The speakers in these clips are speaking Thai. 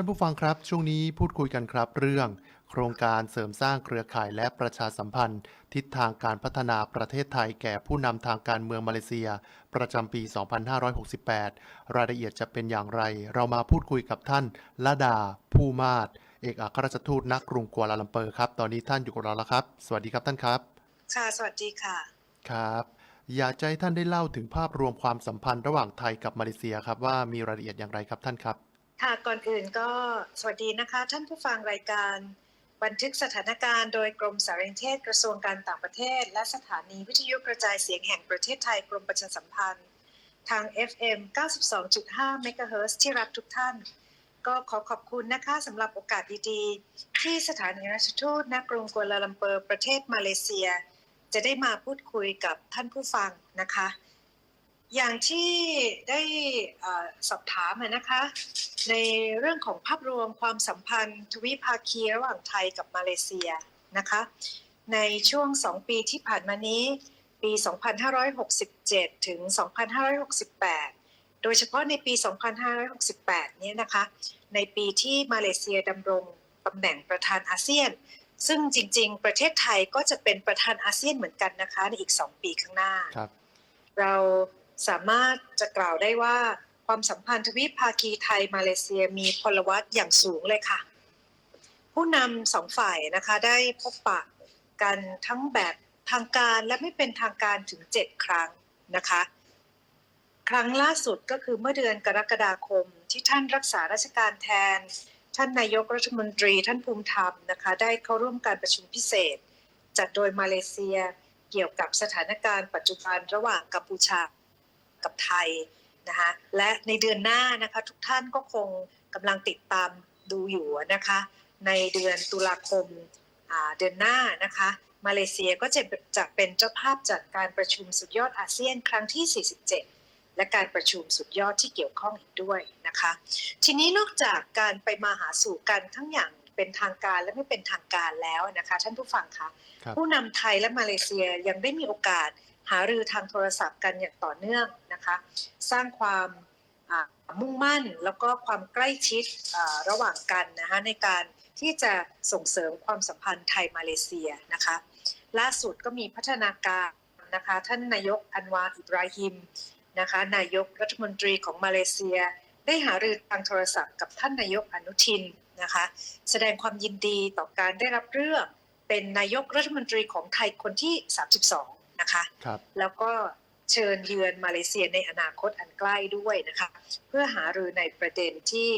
านผู้ฟังครับ ช่วงนี้พูดคุยกันครับ เรื่อง โครงการเสริมสร้างเครือข่ายและประชาสัมพันธ์ ทิศทางการพัฒนาประเทศไทยแก่ผู้นำทางการเมืองมาเลเซีย ประจำปี 2568 รายละเอียดจะเป็นอย่างไร เรามาพูดคุยกับท่านละดา ผู้มาศเอกอัครราชทูตณกรุงกัวลาลัมเปอร์ครับ ตอนนี้ท่านอยู่กับเราแล้วครับ สวัสดีครับท่านครับ ค่ะ สวัสดีค่ะ ครับ อยากจะให้ท่านได้เล่าถึงภาพรวมความสัมพันธ์ระหว่างไทยกับมาเลเซียครับว่ามีรายละเอียดอย่างไรครับท่านครับ ค่ะก่อนอื่นก็สวัสดีนะคะ ท่านผู้ฟังรายการ บันทึกสถานการณ์โดยกรมสารนิเทศกระทรวงการต่างประเทศ และสถานีวิทยุกระจายเสียงแห่งประเทศไทยกรมประชาสัมพันธ์ ทาง FM 92.5 MHz ที่รักทุกท่าน ก็ขอขอบคุณนะคะสำหรับโอกาสดีๆ ที่สถานีราชทูตณกรุงกัวลาลัมเปอร์ประเทศมาเลเซีย จะได้มาพูดคุยกับท่านผู้ฟังนะคะ อย่างที่ได้เออสอบถามอะนะคะ ในเรื่องของภาพรวมความสัมพันธ์ ทวิภาคีระหว่างไทยกับมาเลเซียนะคะ ในช่วง 2 ปีที่ผ่านมานี้ ปี 2567 ถึง 2568 โดยเฉพาะในปี 2568 เนี่ยนะคะ ในปีที่มาเลเซียดำรงตำแหน่งประธานอาเซียน ซึ่งจริง ๆ ประเทศไทยก็จะเป็นประธานอาเซียนเหมือนกันนะคะ ในอีก 2 ปีข้างหน้าครับเรา สามารถจะกล่าวได้ว่าความสัมพันธ์ทวิภาคีไทยมาเลเซียมีพลวัตอย่างสูงเลยค่ะ ผู้นำสองฝ่ายนะคะได้พบปะกันทั้งแบบทางการและไม่เป็นทางการถึง 7 ครั้งนะคะ ครั้งล่าสุดก็คือเมื่อเดือนกรกฎาคมที่ท่านรักษาราชการแทน ท่านนายกรัฐมนตรีท่านภูมิธรรมนะคะได้เข้าร่วมการประชุมพิเศษ จัดโดยมาเลเซียเกี่ยวกับสถานการณ์ปัจจุบันระหว่างกัมพูชา กับไทยนะคะและในเดือนหน้านะคะทุกท่านก็คงกำลังติดตามดูอยู่นะคะในเดือนตุลาคมอ่าเดือนหน้านะคะมาเลเซียก็จะจะเป็นเจ้าภาพจัดการประชุมสุดยอดอาเซียนครั้งที่ 47 และการประชุมสุดยอดที่เกี่ยวข้องอีกด้วยนะคะ ทีนี้นอกจากการไปมาหาสู่กันทั้งอย่างเป็นทางการและไม่เป็นทางการแล้วนะคะ ท่านผู้ฟังคะครับผู้นำไทยและมาเลเซียยังได้มีโอกาสหารือทางโทรศัพท์กันอย่างต่อเนื่องนะคะ สร้างความมุ่งมั่นแล้วก็ความใกล้ชิดระหว่างกันนะคะในการที่จะส่งเสริมความสัมพันธ์ไทยมาเลเซียนะคะล่าสุดก็มีพัฒนาการนะคะท่านนายกอันวาอิบราฮิมนะคะนายกรัฐมนตรีของมาเลเซีย ได้หารือทางโทรศัพท์กับท่านนายกอนุทินนะคะแสดงความยินดีต่อการได้รับเลือกเป็นนายกรัฐมนตรีของไทยคนที่ 32 นะคะครับแล้วก็เชิญเยือนมาเลเซียในอนาคตอันใกล้ด้วยนะคะ เพื่อหารือในประเด็นที่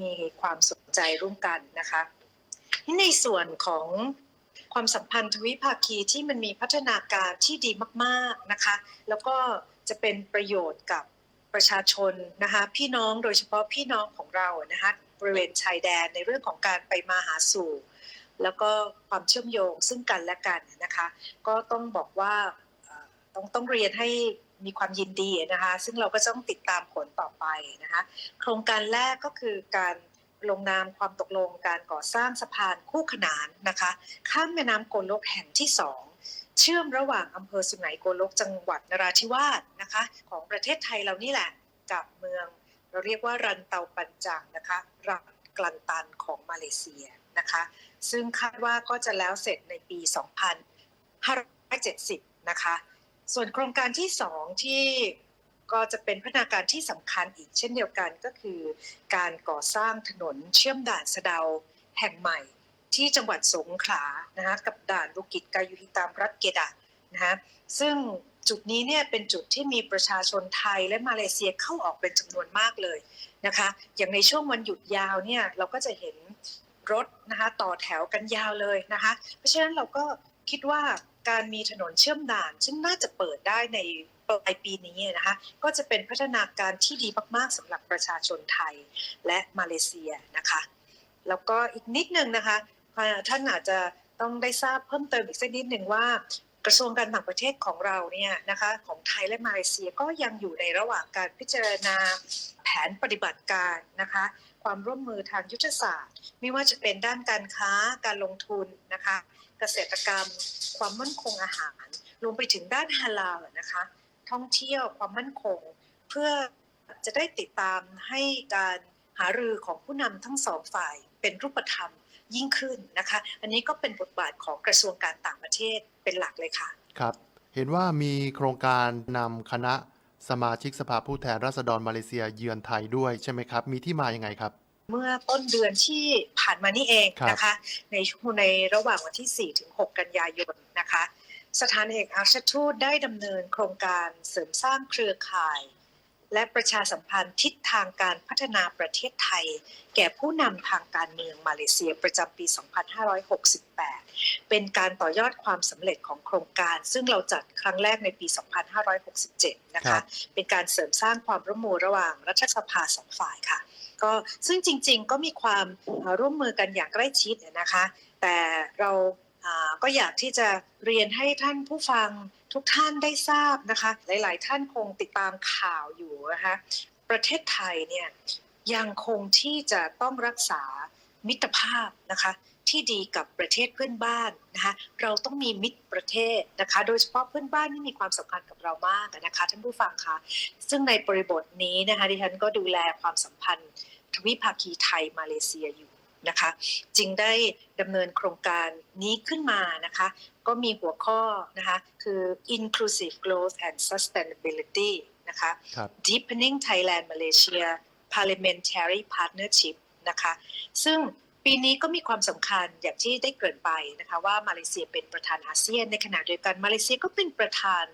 มีความสนใจร่วมกันนะคะที่ในส่วนของความสัมพันธ์ทวิภาคีที่มันมีพัฒนาการที่ดีมากๆนะคะ แล้วก็จะเป็นประโยชน์กับประชาชนนะคะ พี่น้องโดยเฉพาะพี่น้องของเรานะคะบริเวณชายแดนในเรื่องของการไปมาหาสู่ แล้วก็ความเชื่อมโยงซึ่งกันและกันนะคะ ก็ต้องบอกว่าต้องต้องเรียนให้มีความยินดีนะคะ ซึ่งเราก็ต้องติดตามผลต่อไปนะคะ โครงการแรกก็คือการลงนามความตกลงการก่อสร้างสะพานคู่ขนานนะคะ ข้ามแม่น้ำโกลกแห่งที่สองเชื่อมระหว่างอำเภอสุไหงโกลกจังหวัดนราธิวาสนะคะ ของประเทศไทยเรานี่แหละกับเมือง เราเรียกว่ารันเตาปันจังนะคะรัฐกลันตันของมาเลเซียนะคะ ซึ่งคาดว่าก็จะแล้วเสร็จในปี 2570 นะคะ ส่วนโครงการที่ 2 ที่ก็จะเป็นพัฒนาการที่สำคัญอีกเช่นเดียวกันก็คือ การก่อสร้างถนนเชื่อมด่านสะเดาแห่งใหม่ที่จังหวัดสงขลานะคะกับด่านบุกิจกายุฮิตามรัฐเกดะนะคะซึ่งจุดนี้เนี่ยเป็นจุดที่มีประชาชนไทยและมาเลเซียเข้าออกเป็นจำนวนมากเลยนะคะ อย่างในช่วงวันหยุดยาวเนี่ยเราก็จะเห็น รถนะคะต่อแถวกันยาวเลยนะคะ เพราะฉะนั้นเราก็คิดว่าการมีถนนเชื่อมด่าน ซึ่งน่าจะเปิดได้ในปลายปีนี้นะคะก็จะเป็นพัฒนาการที่ดีมาก ๆสำหรับประชาชนไทยและมาเลเซียนะคะ แล้วก็อีกนิดนึงนะคะท่านอาจจะต้องได้ทราบเพิ่มเติมอีกสักนิดหนึ่งว่ากระทรวงการต่างประเทศของเราเนี่ยนะคะของไทยและมาเลเซียก็ยังอยู่ในระหว่างการพิจารณาแผนปฏิบัติการนะคะ ความร่วมมือทางยุทธศาสตร์ ไม่ว่าจะเป็นด้านการค้าการลงทุนนะคะเกษตรกรรม ความมั่นคงอาหาร รวมไปถึงด้านฮาลาลนะคะท่องเที่ยวความมั่นคง เพื่อจะได้ติดตามให้การหารือของผู้นำทั้งสองฝ่ายเป็นรูปธรรมยิ่งขึ้นนะคะ อันนี้ก็เป็นบทบาทของกระทรวงการต่างประเทศเป็นหลักเลยค่ะ ครับ เห็นว่ามีโครงการนำคณะ สมาชิกสภาผู้แทนราษฎรมาเลเซียเยือนไทยด้วยใช่ไหมครับ มีที่มายังไงครับ เมื่อต้นเดือนที่ผ่านมานี่เองครับนะคะ ในช่วงในระหว่างวันที่ 4 ถึง 6 กันยายนนะคะ สถานเอกอัครราชทูตได้ดำเนินโครงการเสริมสร้างเครือข่าย และประชาสัมพันธ์ทิศทางการพัฒนาประเทศไทย แก่ผู้นำทางการเมืองมาเลเซียประจำปี 2568 เป็นการต่อยอดความสำเร็จของโครงการ ซึ่งเราจัดครั้งแรกในปี 2567 นะครัคะบเป็นการเสริมสร้างความร่วมมือระหว่างรัฐสภาสองฝ่ายค่ะ ก็ซึ่งจริงๆก็มีความเอ่อร่วมมือกันอย่างใกล้ชิดนะคะ แต่เราอ่า ก็อยากที่จะเรียนให้ท่านผู้ฟังทุกท่านได้ทราบนะคะ หลาย ๆ ท่านคงติดตามข่าวอยู่นะคะประเทศไทยเนี่ยยังคงที่จะต้องรักษามิตรภาพนะคะที่ดีกับประเทศเพื่อนบ้านนะคะเราต้องมีมิตรประเทศนะคะ โดยเฉพาะเพื่อนบ้านที่มีความสำคัญกับเรามากนะคะท่านผู้ฟังคะซึ่งในบริบทนี้นะคะดิฉันก็ดูแลความสัมพันธ์ทวิภาคีไทยมาเลเซียอยู่ นะคะ จึงได้ดำเนินโครงการนี้ขึ้นมานะคะ ก็มีหัวข้อนะคะคือ inclusive growth and sustainability นะคะครับ Deepening Thailand Malaysia Parliamentary Partnership นะคะ ซึ่งปีนี้ก็มีความสำคัญอย่างที่ได้เกริ่นไปนะคะว่ามาเลเซียเป็นประธานอาเซียน ในขณะเดียวกันมาเลเซียก็เป็นประธาน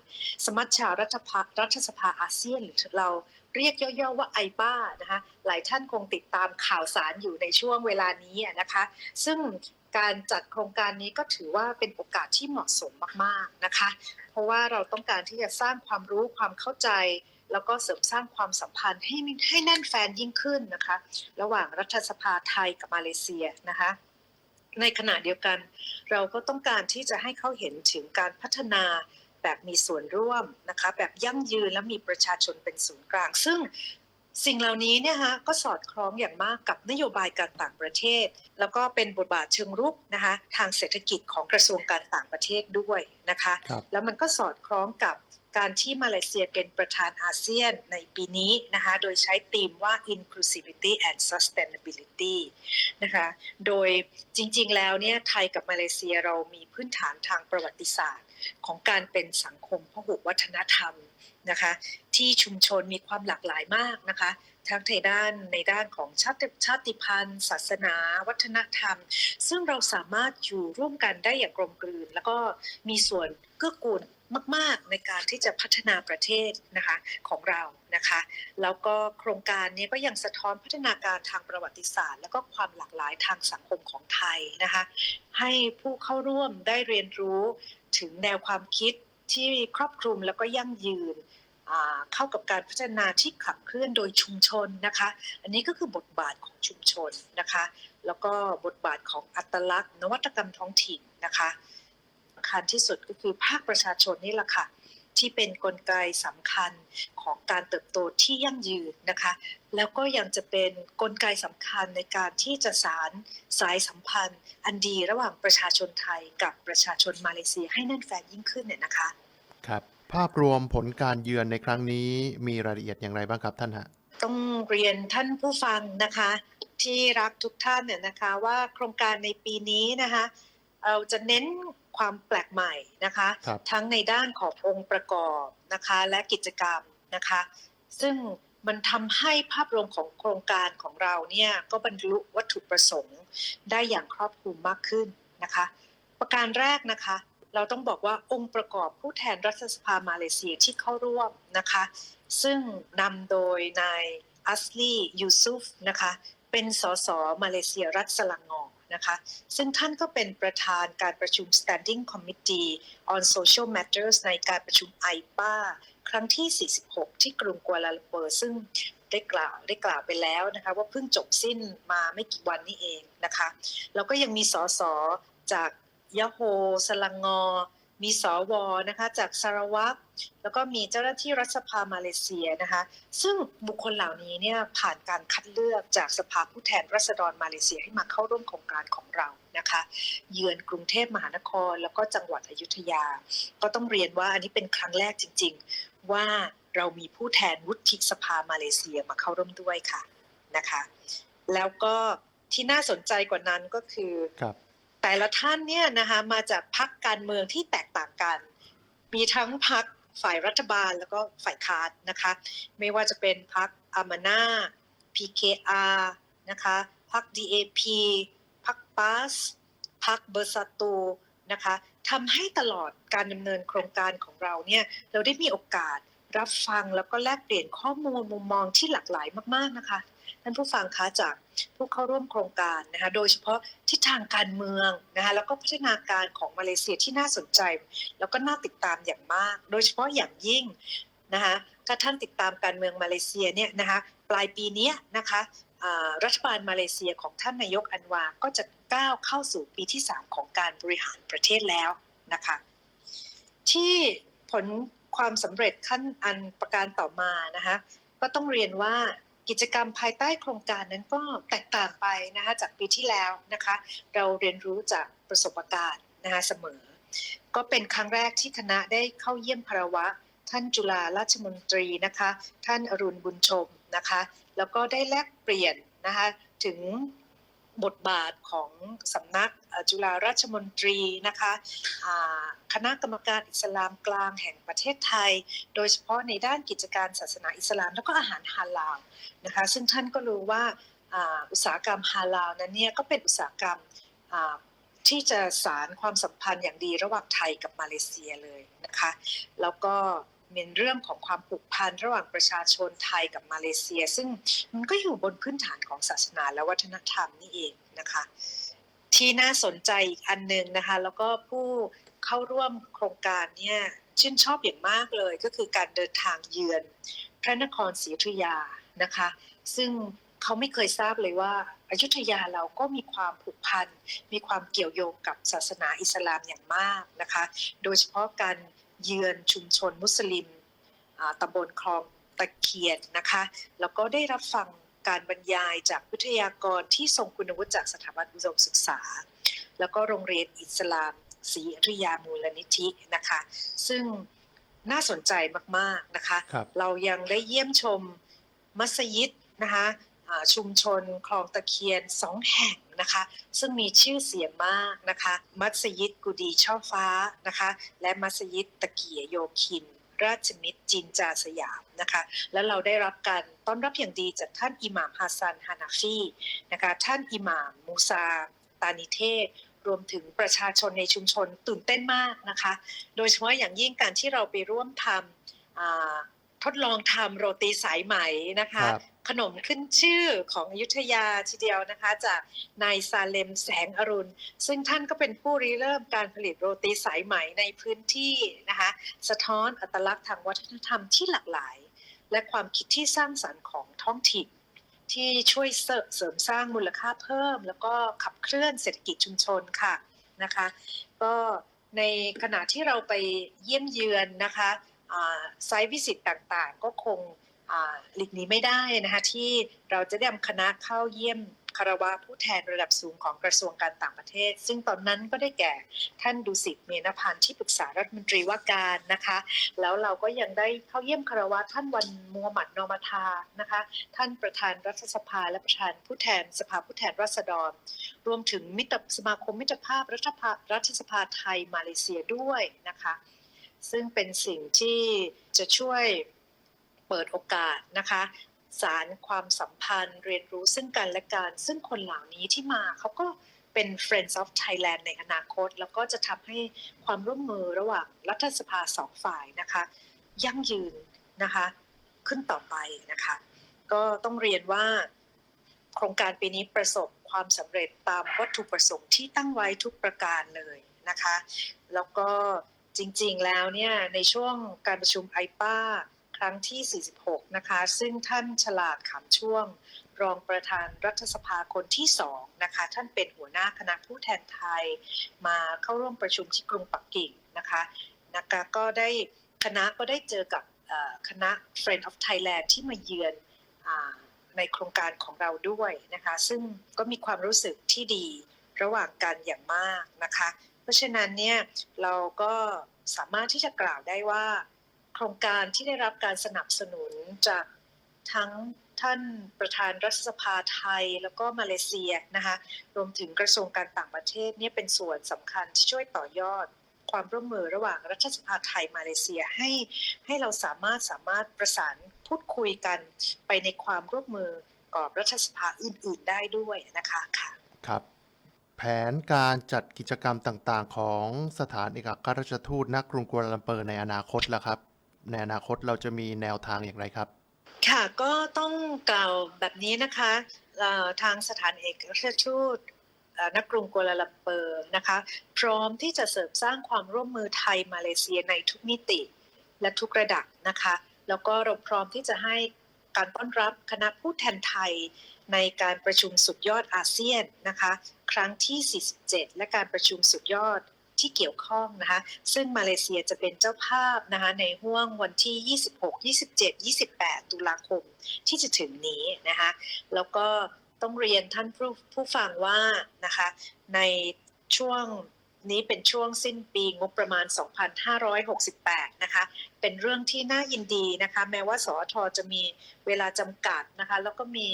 สมัชชารัฐภารัฐสภาอาเซียนหรือเรา เรียกย่อๆว่าไอบ้านะคะหลายท่านคงติดตามข่าวสารอยู่ในช่วงเวลานี้นะคะ ซึ่งการจัดโครงการนี้ก็ถือว่าเป็นโอกาสที่เหมาะสมมากๆนะคะ เพราะว่าเราต้องการที่จะสร้างความรู้ความเข้าใจ แล้วก็เสริมสร้างความสัมพันธ์ให้ให้แน่นแฟนยิ่งขึ้นนะคะ ระหว่างรัฐสภาไทยกับมาเลเซียนะคะ ในขณะเดียวกัน เราก็ต้องการที่จะให้เขาเห็นถึงการพัฒนา แบบมีส่วนร่วมนะคะแบบยั่งยืนและมีประชาชนเป็นศูนย์กลาง ซึ่งสิ่งเหล่านี้เนี่ยฮะก็สอดคล้องอย่างมากกับนโยบายการต่างประเทศ แล้วก็เป็นบทบาทเชิงรุกนะคะทางเศรษฐกิจของกระทรวงการต่างประเทศด้วยนะคะครับแล้วมันก็สอดคล้องกับการที่มาเลเซียเป็นประธานอาเซียนในปีนี้นะคะโดยใช้ธีมว่า inclusivity and sustainability นะคะโดยจริงๆแล้วเนี่ยไทยกับมาเลเซียเรามีพื้นฐานทางประวัติศาสตร์ ของการเป็นสังคมพหุวัฒนธรรมนะคะที่ชุมชนมีความหลากหลายมากนะคะทั้งในด้านในด้านของชาติชาติพันธุ์ ศาสนา วัฒนธรรม ซึ่งเราสามารถอยู่ร่วมกันได้อย่างกลมกลืน แล้วก็มีส่วนเกื้อกูลมาก ๆ ในการที่จะพัฒนาประเทศนะคะของเรานะคะแล้วก็โครงการนี้ก็ยังสะท้อนพัฒนาการทางประวัติศาสตร์ แล้วก็ความหลากหลายทางสังคมของไทยนะคะให้ผู้เข้าร่วมได้เรียนรู้ ถึงแนวความคิดที่ครอบคลุมแล้วก็ยั่งยืนเข้ากับการพัฒนาที่ขับเคลื่อนโดยชุมชนนะคะ อันนี้ก็คือบทบาทของชุมชนนะคะ แล้วก็บทบาทของอัตลักษณ์ นวัตกรรมท้องถิ่นนะคะสำคัญที่สุดก็คือภาคประชาชนนี่แหละค่ะ ที่เป็นนกลไกสำคัญของการเติบโตที่ยั่งยืนนะคะ แล้วก็ยังจะเป็นนกลไกสำคัญในการที่จะสารสายสัมพันธ์ อันดีระหว่างประชาชนไทยกับประชาชนมาเลเซียให้แน่นแฟนยิ่งขึ้นเนี่ยนะคะครับภาพรวมผลการเยือนในครั้งนี้มีรายละเอียดอย่างไรบ้างครับท่านฮะต้องเรียนท่านผู้ฟังนะคะ ที่รักทุกท่านเนี่ยนะคะว่าโครงการในปีนี้นะคะเราจะเน้น ความแปลกใหม่นะคะครับทั้งในด้านขององค์ประกอบนะคะและกิจกรรมนะคะ ซึ่งมันทำให้ภาพรวมของโครงการของเราเนี่ยก็บรรลุวัตถุประสงค์ได้อย่างครอบคลุมมากขึ้นนะคะ ประการแรกนะคะ เราต้องบอกว่าองค์ประกอบผู้แทนรัฐสภามาเลเซียที่เข้าร่วมนะคะ ซึ่งนำโดยนายอัสลียูซุฟนะคะ เป็นสสมาเลเซียรัฐสลังงอ นะคะ ซึ่งท่านก็เป็นประธานการประชุม Standing Committee on Social Matters ในการประชุม IPA ครั้งที่ 46 ที่กรุงกัวลาลัมเปอร์ซึ่งได้กล่าวได้กล่าวไปแล้วนะคะว่าเพิ่งจบสิ้นมาไม่กี่วันนี้เองนะคะแล้วก็ยังมีสสจากยะโฮสลังงอ มีสวนะคะจากสารวัตร แล้วก็มีเจ้าหน้าที่รัฐสภามาเลเซียนะคะ ซึ่งบุคคลเหล่านี้เนี่ยผ่านการคัดเลือกจากสภาผู้แทนราษฎรมาเลเซียให้มาเข้าร่วมโครงการของเรานะคะ เยือนกรุงเทพมหานคร แล้วก็จังหวัดอยุธยา ก็ต้องเรียนว่าอันนี้เป็นครั้งแรกจริง ๆ ว่าเรามีผู้แทนวุฒิสภามาเลเซียมาเข้าร่วมด้วยค่ะนะคะ แล้วก็ที่น่าสนใจกว่านั้นก็คือครับแต่ละท่านเนี่ยนะคะมาจากพรรคการเมืองที่แตกต่างกัน มีทั้งพรรค ฝ่ายรัฐบาลแล้วก็ฝ่ายค้านนะคะ ไม่ว่าจะเป็นพรรคอามาน่า PKR นะคะพรรค DAP พรรคปาสพรรคเบอร์ซาตูนะคะทำให้ตลอดการดำเนินโครงการของเราเนี่ยเราได้มีโอกาสรับฟังแล้วก็แลกเปลี่ยนข้อมูลมุมมองที่หลากหลายมากๆนะคะท่านผู้ฟังคะจาก ผู้เข้าร่วมโครงการนะคะ โดยเฉพาะทิศทางการเมืองนะคะแล้วก็พัฒนาการของมาเลเซียที่น่าสนใจ แล้วก็น่าติดตามอย่างมาก โดยเฉพาะอย่างยิ่งนะคะถ้าท่านติดตามการเมืองมาเลเซียเนี่ยนะคะปลายปีนี้นะคะรัฐบาลมาเลเซียของท่านนายกอันวา ก็จะก้าวเข้าสู่ปีที่ 3 ของการบริหารประเทศแล้วนะคะที่ผลความสำเร็จขั้นอันประการต่อมานะคะก็ต้องเรียนว่า กิจกรรมภายใต้โครงการนั้นก็แตกต่างไปนะคะจากปีที่แล้วนะคะ เราเรียนรู้จากประสบการณ์นะคะเสมอ ก็เป็นครั้งแรกที่คณะได้เข้าเยี่ยมคารวะ ท่านจุฬาราชมนตรีนะคะ ท่านอรุณบุญชมนะคะ แล้วก็ได้แลกเปลี่ยนนะคะถึง บทบาทของสำนักจุฬาราชมนตรีนะคะคณะกรรมการอิสลามกลางแห่งประเทศไทย โดยเฉพาะในด้านกิจการศาสนาอิสลาม แล้วก็อาหารฮาลาลนะคะซึ่งท่านก็รู้ว่าอุตสาหกรรมฮาลาลนั้นเนี่ยก็เป็นอุตสาหกรรมที่จะสารความสัมพันธ์อย่างดีระหว่างไทยกับมาเลเซียเลยนะคะ แล้วก็ เป็นเรื่องของความผูกพันระหว่างประชาชนไทยกับมาเลเซีย ซึ่งมันก็อยู่บนพื้นฐานของศาสนาและวัฒนธรรมนี่เองนะคะ ที่น่าสนใจอีกอันหนึ่งนะคะ แล้วก็ผู้เข้าร่วมโครงการเนี่ยชื่นชอบอย่างมากเลยก็คือการเดินทางเยือนพระนครศรีอยุธยานะคะ ซึ่งเขาไม่เคยทราบเลยว่าอายุทยาเราก็มีความผูกพัน มีความเกี่ยวโยงกับศาสนาอิสลามอย่างมากนะคะ โดยเฉพาะการ เยือนชุมชนมุสลิมอ่าตำบลคลองตะเคียนนะคะ แล้วก็ได้รับฟังการบรรยายจากวิทยากรที่ทรงคุณวุฒิจากสถาบันอุดมศึกษา แล้วก็โรงเรียนอิสลามศรีอยุธยามูลนิธินะคะ ซึ่งน่าสนใจมาก ๆ นะคะครับเรายังได้เยี่ยมชมมัสยิดนะคะอ่าชุมชนคลองตะเคียนสองแห่ง นะคะ ซึ่งมีชื่อเสียงมากนะคะ มัสยิดกุดีช่อฟ้านะคะ และมัสยิดตะเกียโยคิน ราชมิตรจินจาสยามนะคะ แล้วเราได้รับการต้อนรับอย่างดีจากท่านอิหม่ามฮัสซันฮานาฟีนะคะ ท่านอิหม่ามมูซา ตานิเทศรวมถึงประชาชนในชุมชนตื่นเต้นมากนะคะ โดยเฉพาะอย่างยิ่งการที่เราไปร่วมทำทดลองทำโรตีสายไหมนะคะ ขนมขึ้นชื่อของอยุธยาทีเดียวนะคะ จากนายซาเลมแสงอรุณ ซึ่งท่านก็เป็นผู้ริเริ่มการผลิตโรตีสายไหมในพื้นที่นะคะ สะท้อนอัตลักษณ์ทางวัฒนธรรมที่หลากหลาย และความคิดที่สร้างสรรค์ของท้องถิ่น ที่ช่วยเสริมสร้างมูลค่าเพิ่ม แล้วก็ขับเคลื่อนเศรษฐกิจชุมชนค่ะนะคะ ก็ในขณะที่เราไปเยี่ยมเยือนนะคะไซต์วิสิตต่างๆ ก็คง หลีกหนีไม่ได้นะคะที่เราจะได้นำคณะเข้าเยี่ยมคารวะผู้แทนระดับสูงของกระทรวงการต่างประเทศ ซึ่งตอนนั้นก็ได้แก่ท่านดุสิตเมนพันธ์ที่ปรึกษารัฐมนตรีว่าการนะคะ แล้วเราก็ยังได้เข้าเยี่ยมคารวะท่านวันมูฮัมหมัดนอมาทานะคะ ท่านประธานรัฐสภาและประธานผู้แทนสภาผู้แทนราษฎร รวมถึงมิตรสมาคมมิตรภาพรัฐภารัฐสภาไทยมาเลเซียด้วยนะคะ ซึ่งเป็นสิ่งที่จะช่วย เปิดโอกาสนะคะสารความสัมพันธ์เรียนรู้ซึ่งกันและกันซึ่งคนเหล่านี้ที่มาเขาก็เป็น Friends of Thailand ในอนาคต แล้วก็จะทำให้ความร่วมมือระหว่างรัฐสภาสองฝ่ายนะคะ ยั่งยืนนะคะขึ้นต่อไปนะคะ ก็ต้องเรียนว่า โครงการปีนี้ประสบความสำเร็จตามวัตถุประสงค์ที่ตั้งไว้ทุกประการเลยนะคะ แล้วก็จริงๆแล้วเนี่ยในช่วงการประชุมไอป้า รั้งที่ 46 นะคะ ซึ่งท่านฉลาดขำช่วง รองประธานรัฐสภาคนที่สองนะคะ ท่านเป็นหัวหน้าคณะผู้แทนไทย มาเข้าร่วมประชุมที่กรุงปักกิ่งนะคะนะคะก็ได้คณะก็ได้เจอกับคณะ Friend of Thailand ที่มาเยือนอในโครงการของเราด้วยนะคะ ซึ่งก็มีความรู้สึกที่ดีระหว่างกันอย่างมากนะคะ เพราะฉะนั้นเนี่ยเราก็สามารถที่จะกล่าวได้ว่า ครงการที่ได้รับการสนับสนุนจากทั้งท่านประธานรัฐสภาไทยแล้วก็มาเลเซียนะคะรวมถึงกระทรวงการต่างประเทศเนี่ยเป็นส่วนสำคัญที่ช่วยต่อยอดความร่วมมือระหว่างรัฐสภาไทยมาเลเซียให้ให้เราสามารถสามารถประสานพูดคุยกันไปในความร่วมมือกับรัฐสภาอื่น ๆ ได้ด้วยนะคะค่ะครับแผนการจัดกิจกรรมต่างๆ ของสถานเอกอัครราชทูตณกรุงกัวลาลัมเปอร์ในอนาคตล่ะครับ ในอนาคตเราจะมีแนวทางอย่างไรครับ ค่ะก็ต้องกล่าวแบบนี้นะคะทางสถานเอกอัครราชทูตเอ่อณกรุงกัวลาลัมเปอร์นะคะพร้อมที่จะเสริมสร้างความร่วมมือไทยมาเลเซียในทุกมิติและทุกระดับนะคะ แล้วก็เราพร้อมที่จะให้การต้อนรับคณะผู้แทนไทยในการประชุมสุดยอดอาเซียนนะคะ ครั้งที่ 47 และการประชุมสุดยอด ที่เกี่ยวข้องนะคะ ซึ่งมาเลเซียจะเป็นเจ้าภาพนะคะในห่วงวันที่ 26 27 28 ตุลาคมที่จะถึงนี้นะคะ แล้วก็ต้องเรียนท่านผู้ผู้ฟังว่านะคะในช่วงนี้เป็นช่วงสิ้นปีงบประมาณ 2568 นะคะ เป็นเรื่องที่น่ายินดีนะคะ แม้ว่าสอทจะมีเวลาจำกัดนะคะ แล้วก็มี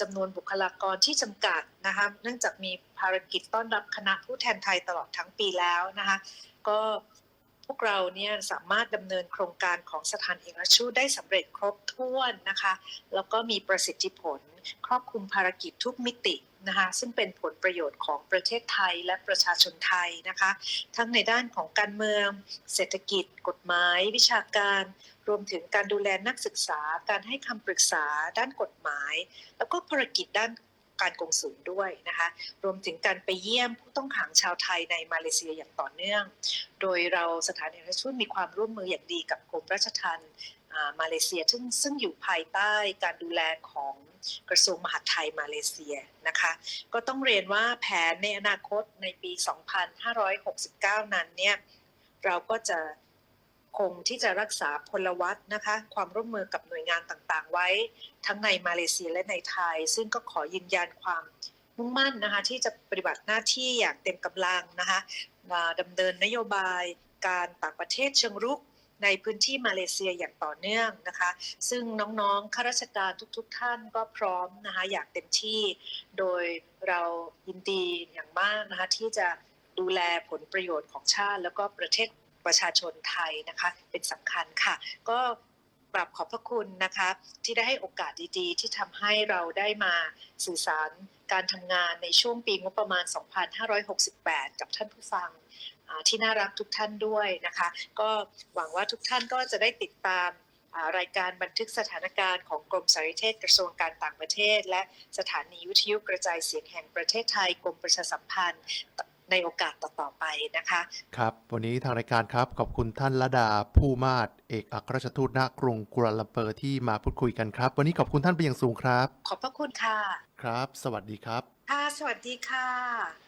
จำนวนบุคลากรที่จำกัดนะคะเนื่องจากมีภารกิจต้อนรับคณะผู้แทนไทยตลอดทั้งปีแล้วนะคะก็พวกเราเนี่ยสามารถดำเนินโครงการของสถานเอกอัครราชทูตได้สำเร็จครบถ้วนนะคะ แล้วก็มีประสิทธิผล ครอบคลุมภารกิจทุกมิตินะคะซึ่งเป็นผลประโยชน์ของประเทศไทยและประชาชนไทยนะคะทั้งในด้านของการเมือง เศรษฐกิจ กฎหมาย วิชาการ รวมถึงการดูแลนักศึกษา การให้คำปรึกษาด้านกฎหมาย แล้วก็ภารกิจด้านการกงสุลด้วยนะคะรวมถึงการไปเยี่ยมผู้ต้องขังชาวไทยในมาเลเซียอย่างต่อเนื่อง โดยเราสถานเอกอัครราชทูตมีความร่วมมืออย่างดีกับกรมราชทัณฑ์ มาเลเซีย ซึ่งซึ่งอยู่ภายใต้การดูแลของกระทรวงมหาดไทยมาเลเซียนะคะ ก็ต้องเรียนว่าแผนในอนาคตในปี 2569 นั้นเนี่ยเราก็จะคงที่จะรักษาพลวัตนะคะ ความร่วมมือกับหน่วยงานต่างๆ ไว้ ทั้งในมาเลเซียและในไทย ซึ่งก็ขอยืนยันความมุ่งมั่นนะคะ ที่จะปฏิบัติหน้าที่อย่างเต็มกำลังนะคะอ่าดำเนินนโยบายการต่างประเทศเชิงรุก ในพื้นที่มาเลเซียอย่างต่อเนื่องนะคะ ซึ่งน้องๆข้าราชการทุกๆ ท่านก็พร้อมนะคะอย่างเต็มที่ โดยเรายินดีอย่างมากนะคะที่จะดูแลผลประโยชน์ของชาติ แล้วก็ประเทศประชาชนไทยนะคะเป็นสำคัญค่ะ ก็กราบขอบพระคุณนะคะที่ได้ให้โอกาสดีๆ ที่ทำให้เราได้มาสื่อสารการทำงานในช่วงปีงบประมาณ 2568 กับท่านผู้ฟัง ที่น่ารักทุกท่านด้วยนะคะ ก็หวังว่าทุกท่านก็จะได้ติดตามอ่ารายการบันทึกสถานการณ์ของกรมสารนิเทศกระทรวงการต่างประเทศ และสถานีวิทยุกระจายเสียงแห่งประเทศไทยกรมประชาสัมพันธ์ในโอกาสต่อๆไปนะคะ ครับ วันนี้ทางรายการครับ ขอบคุณท่านระดาผู้มาศเอกอัครราชทูตณกรุงกัวลาลัมเปอร์ที่มาพูดคุยกันครับ วันนี้ขอบคุณท่านเป็นอย่างสูงครับ ขอบพระคุณค่ะ ครับ สวัสดีครับ ค่ะ สวัสดีค่ะ